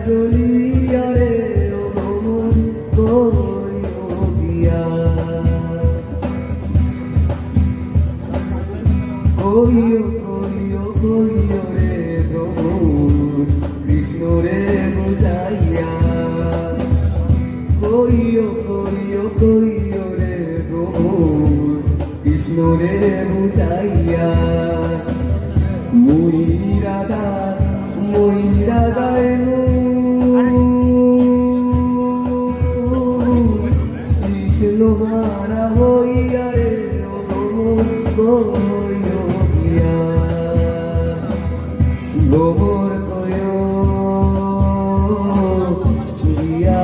যায় গলিয়ারে অমর গিয়া কইও কইও কইও রে প্রভু কৃষ্ণ রে বুঝাইয়া। কইও কইও কইও রে প্রভু কৃষ্ণ রে বুঝাইয়া। মুই রাধা কৃষ্ণ হারা হইয়া রে গইয়া গোবর কয় গিয়া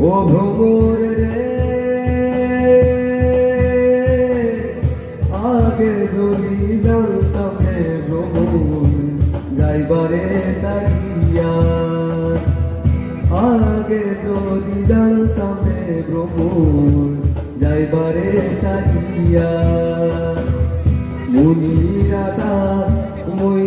ও ভ্রমর রে, আগে যদি জানতাম ভ্রমর যাইবারে সারিয়া। আগে যদি জানতাম ভ্রমর যাইবারে সারিয়া। মুনি রাধা মই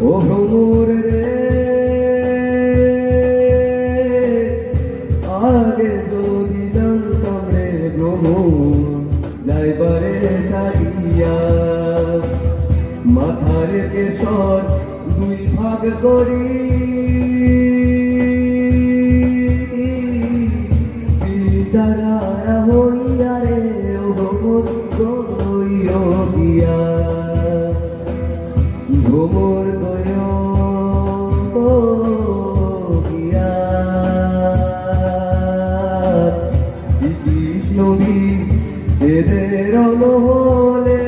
ও ভ্রমর আগে যদি জানতাম রে ভ্রমর দুই ভাগ করি। পিতারা হইয়া রে ও ভ্রমর গইও গিয়া। ভ্রমর তুমি সেদের নহলে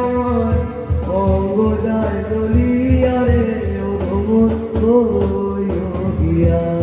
আমার অঙ্গ যায় দলিয়া গিয়া।